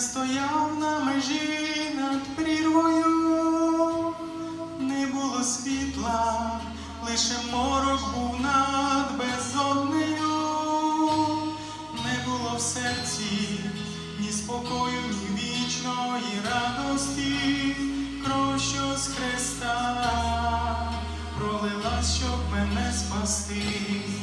Стояв на межі над прірвою, не було світла, лише морок був над безоднею, не було в серці ні спокою, ні вічної радості, кров, що з Христа пролилась, щоб мене спасти.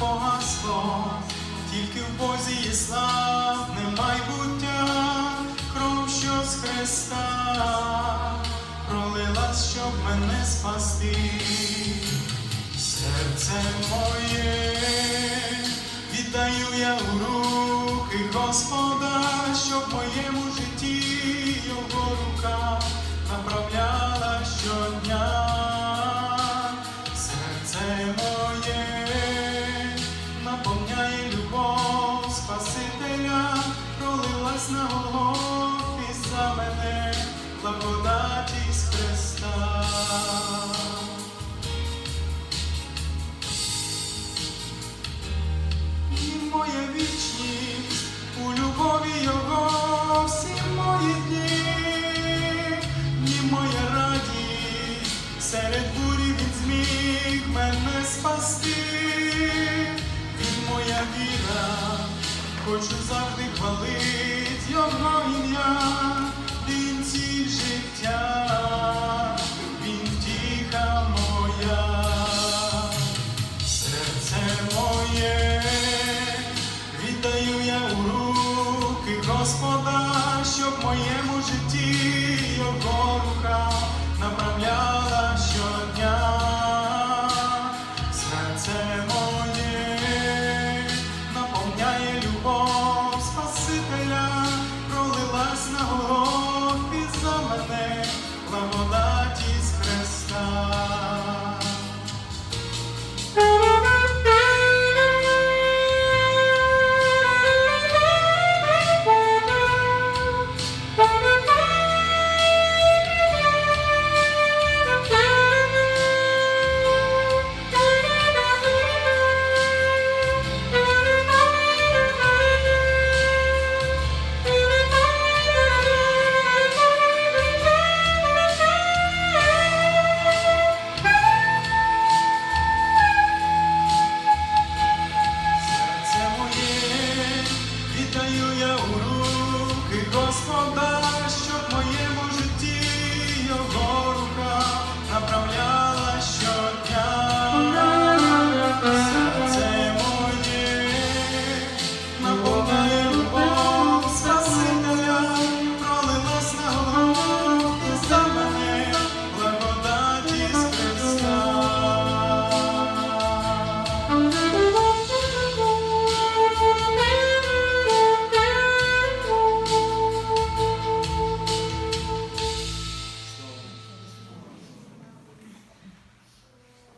Погасло, тільки в Бозі є славне майбуття, кров, що з Христа пролилась, щоб мене спасти. Серце моє віддаю я у руки Господа, щоб моєму житті його рука направляла серед бурі він зміг мене спасти, він моя віра, хочу завжди хвалить Його ім'я, він ціль життя, він тіха моя. Серце моє віддаю я у руки Господа, щоб моєму житті його рука